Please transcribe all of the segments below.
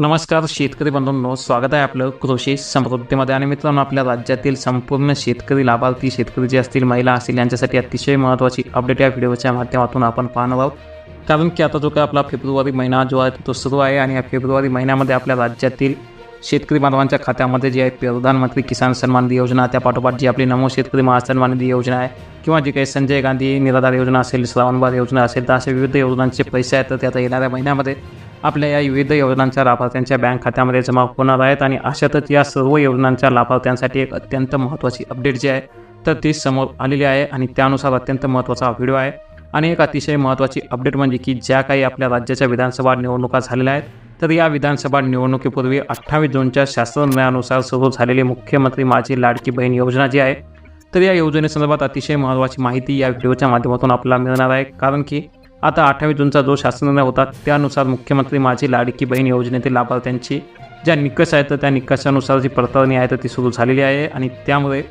नमस्कार शेतकरी बंधूंनो स्वागत आहे आपलं कृषी समृद्धीमध्ये. आणि मित्रांनो आपल्या राज्यातील संपूर्ण शेतकरी लाभार्थी शेतकरी जे असतील महिला असतील यांच्यासाठी अतिशय महत्त्वाची अपडेट या व्हिडिओच्या माध्यमातून आपण पाहणार आहोत. कारण की आता जो काय आपला फेब्रुवारी महिना जो आहे तो सुरू आहे आणि या फेब्रुवारी महिन्यामध्ये आपल्या राज्यातील शेतकरी बांधवांच्या खात्यामध्ये जी आहे प्रधानमंत्री किसान सन्मान निधी योजना त्यापाठोपाठ जी आपली नमो शेतकरी महासन्मान निधी योजना आहे किंवा जी काही संजय गांधी निराधार योजना असेल श्रावणबार योजना असेल तर अशा विविध योजनांचे पैसे आहेत तर ते आता येणाऱ्या महिन्यामध्ये आपल्या या विविध योजनांच्या लाभार्थ्यांच्या बँक खात्यामध्ये जमा होणार आहेत आणि अशातच या सर्व योजनांच्या लाभार्थ्यांसाठी एक अत्यंत महत्त्वाची अपडेट जी आहे तर ती समोर आलेली आहे आणि त्यानुसार अत्यंत महत्त्वाचा व्हिडिओ आहे. आणि एक अतिशय महत्त्वाची अपडेट म्हणजे की ज्या काही आपल्या राज्याच्या विधानसभा निवडणुका झालेल्या आहेत तर या विधानसभा निवडणुकीपूर्वी अठ्ठावीस जूनच्या शास्त्रज्ञानुसार सुरू झालेली मुख्यमंत्री माझी लाडकी बहीण योजना जी आहे तर या योजनेसंदर्भात अतिशय महत्त्वाची माहिती या व्हिडिओच्या माध्यमातून आपल्याला मिळणार आहे. कारण की आता अठ्ठावीस जूनचा जो शासन होता त्यानुसार मुख्यमंत्री माझी लाडकी बहीण योजनेतील लाभार्थ्यांची ज्या निकष आहेत तर त्या निकषानुसार जी पडताळणी आहे तर ती सुरू झालेली आहे. आणि त्यामुळे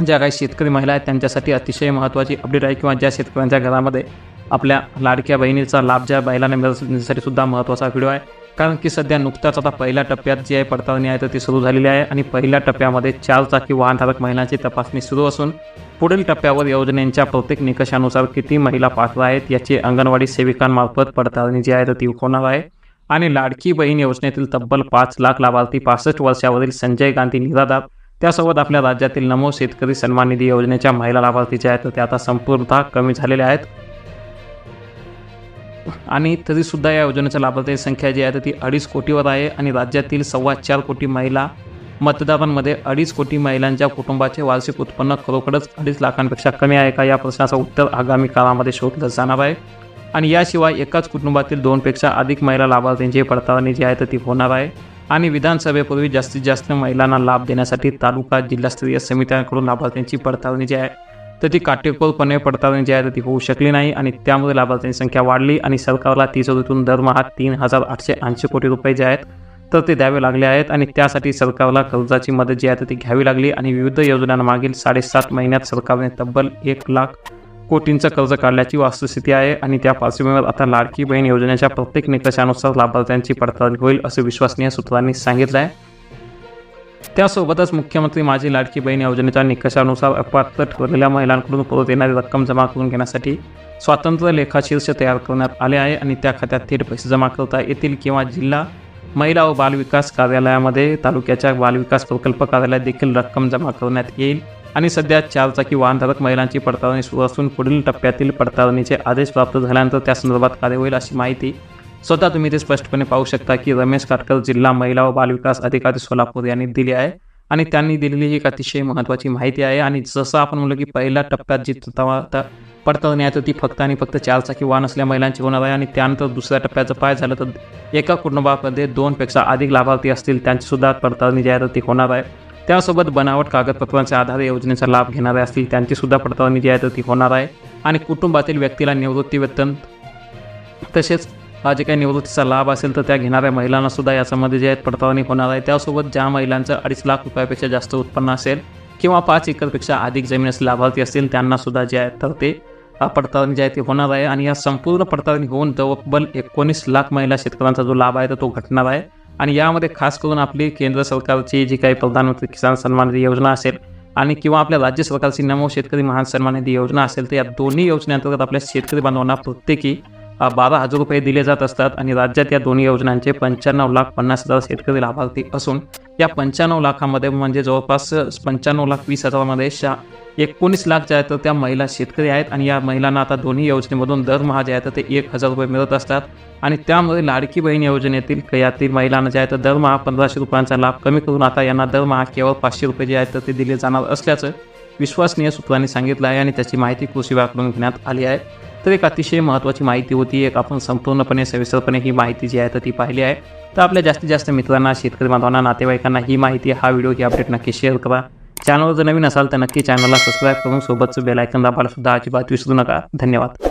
ज्या काही शेतकरी महिला आहेत त्यांच्यासाठी अतिशय महत्त्वाची अपडेट आहे किंवा ज्या शेतकऱ्यांच्या घरामध्ये आपल्या लाडक्या बहिणीचा लाभ ज्या बैलांना मिळण्यासाठी सुद्धा महत्त्वाचा व्हिडिओ आहे. कारण की सध्या नुकताच आता पहिल्या टप्प्यात जी आहे पडताळणी आहे तर ती सुरू झालेली आहे आणि पहिल्या टप्प्यामध्ये चार चाकी वाहनधारक महिलांची तपासणी सुरू असून पुढील टप्प्यावर योजनेच्या प्रत्येक निकषानुसार किती महिला पात्र आहेत याची अंगणवाडी सेविकांमार्फत पडताळणी जी आहे तर ती होणार आहे. आणि लाडकी बहीण योजनेतील तब्बल पाच लाख लाभार्थी पासष्ट वर्षावरील संजय गांधी निराधार त्यासोबत आपल्या राज्यातील नमो शेतकरी सन्मान निधी योजनेच्या महिला लाभार्थी ज्या आहेत तर त्या आता संपूर्णतः कमी झालेल्या आहेत. आणि तरीसुद्धा या योजनेच्या लाभार्थी संख्या जी आहे तर ती अडीच कोटीवर आहे आणि राज्यातील सव्वा चार कोटी महिला मतदारांमध्ये अडीच कोटी महिलांच्या कुटुंबाचे वार्षिक उत्पन्न खरोखरच अडीच लाखांपेक्षा कमी आहे का या प्रश्नाचं उत्तर आगामी काळामध्ये शोधलं जाणार आहे. आणि याशिवाय एकाच कुटुंबातील दोनपेक्षा अधिक महिला लाभार्थींची पडताळणी जी आहे तर ती होणार आहे. आणि विधानसभेपूर्वी जास्तीत जास्त महिलांना लाभ देण्यासाठी तालुका जिल्हास्तरीय समित्यांकडून लाभार्थ्यांची पडताळणी जी आहे तर ती काटेकोरपणे पडताळणी जी आहे ती होऊ शकली नाही आणि त्यामुळे लाभार्थ्यांची संख्या वाढली आणि सरकारला तिजोरीतून दरमहा तीन हजार आठशे ऐंशी कोटी रुपये जे आहेत तर ते द्यावे लागले आहेत आणि त्यासाठी सरकारला कर्जाची मदत जी आहे ती घ्यावी लागली आणि विविध योजनांमागील साडेसात महिन्यात सरकारने तब्बल एक लाख कोटींचं कर्ज काढल्याची वास्तुस्थिती आहे आणि त्या पार्श्वभूमीवर आता लाडकी बहीण योजनेच्या प्रत्येक निकषानुसार लाभार्थ्यांची पडताळणी होईल असं विश्वसनीय सूत्रांनी सांगितलं आहे. त्यासोबतच मुख्यमंत्री माझी लाडकी बहीण योजनेच्या निकषानुसार अपात्र ठरलेल्या महिलांकडून परत येणारी रक्कम जमा करून घेण्यासाठी स्वातंत्र्य लेखाशीर्ष तयार करण्यात आले आहे आणि त्या खात्यात थेट पैसे जमा करता येतील किंवा जिल्हा महिला व बालविकास कार्यालयामध्ये तालुक्याच्या बालविकास प्रकल्प कार्यालयात देखील रक्कम जमा करण्यात येईल. आणि सध्या चारचाकी वाहनधारक महिलांची पडताळणी सुरू असून पुढील टप्प्यातील पडताळणीचे आदेश प्राप्त झाल्यानंतर त्या संदर्भात कार्य होईल अशी माहिती स्वतः तुम्ही ते स्पष्टपणे पाहू शकता की रमेश काटकर जिल्हा महिला व बालविकास अधिकारी सोलापूर यांनी दिली आहे आणि त्यांनी दिलेली ही एक अतिशय महत्त्वाची माहिती आहे आणि जसं आपण म्हणलं की पहिल्या टप्प्यात जी तवा आता पडताळणी आहे तर ती फक्त आणि फक्त चारचाकी वाहन असल्या महिलांची होणार आहे आणि त्यानंतर दुसऱ्या टप्प्याचं पाय झालं तर एका कुटुंबामध्ये दोनपेक्षा अधिक लाभार्थी असतील त्यांचीसुद्धा पडताळणी जी आहे तर ती होणार आहे. त्यासोबत बनावट कागदपत्रांच्या आधारे योजनेचा लाभ घेणारे असतील त्यांचीसुद्धा पडताळणी जी आहे तर ती होणार आहे. आणि कुटुंबातील व्यक्तीला निवृत्ती वेतन तसेच हा जे काही निवृत्तीचा लाभ असेल तर त्या घेणाऱ्या महिलांना सुद्धा याच्यामध्ये जे आहेत पडताळणी होणार आहे. त्यासोबत ज्या महिलांचं अडीच लाख रुपयापेक्षा जास्त उत्पन्न असेल किंवा पाच एकरपेक्षा अधिक जमीन असे लाभार्थी असतील त्यांनासुद्धा जे आहेत तर ते पडताळणी जे आहे ते होणार आहे. आणि या संपूर्ण पडताळणी होऊन तब्बल एकोणीस लाख महिला शेतकऱ्यांचा जो लाभ आहे तर तो घटणार आहे. आणि यामध्ये खास करून आपली केंद्र सरकारची जी काही प्रधानमंत्री किसान सन्मान निधी योजना असेल आणि किंवा आपल्या राज्य सरकारची नमो शेतकरी महान सन्मान निधी योजना असेल तर या दोन्ही योजनेअंतर्गत आपल्या शेतकरी बांधवांना प्रत्येकी बारा हजार रुपये दिले जात असतात आणि राज्यात या दोन्ही योजनांचे पंच्याण्णव लाख पन्नास हजार शेतकरी लाभार्थी असून या पंच्याण्णव लाखामध्ये म्हणजे जवळपास पंच्याण्णव लाख वीस हजारामध्ये शा एकोणीस लाख ज्या आहेत तर त्या महिला शेतकरी आहेत आणि या महिलांना आता दोन्ही योजनेमधून दरमहा जे आहे तर ते एक हजार रुपये मिळत असतात. आणि त्यामुळे लाडकी बहीण योजनेतील यातील महिलांना जे आहे तर दरमहा पंधराशे रुपयांचा लाभ कमी करून आता यांना दरमहा केवळ पाचशे रुपये जे आहेत तर ते दिले जाणार असल्याचं विश्वसनीय सूत्रांनी सांगितलं आहे आणि त्याची माहिती कृषी विभागाकडून घेण्यात आली आहे. तर एक अतिशय महत्त्वाची माहिती होती. एक आपण संपूर्णपणे सविस्तरपणे ही माहिती जी आहे तर ती पाहिली आहे. तर आपल्या जास्तीत जास्त मित्रांना शेतकरी बांधवांना नातेवाईकांना ही माहिती हा व्हिडिओ ही अपडेट नक्की शेअर करा. चॅनलवर जर नवीन असाल तर नक्की चॅनलला सबस्क्राईब करून सोबतचं बेल आयकन दाबायला सुद्धा अजिबात विसरू नका. धन्यवाद.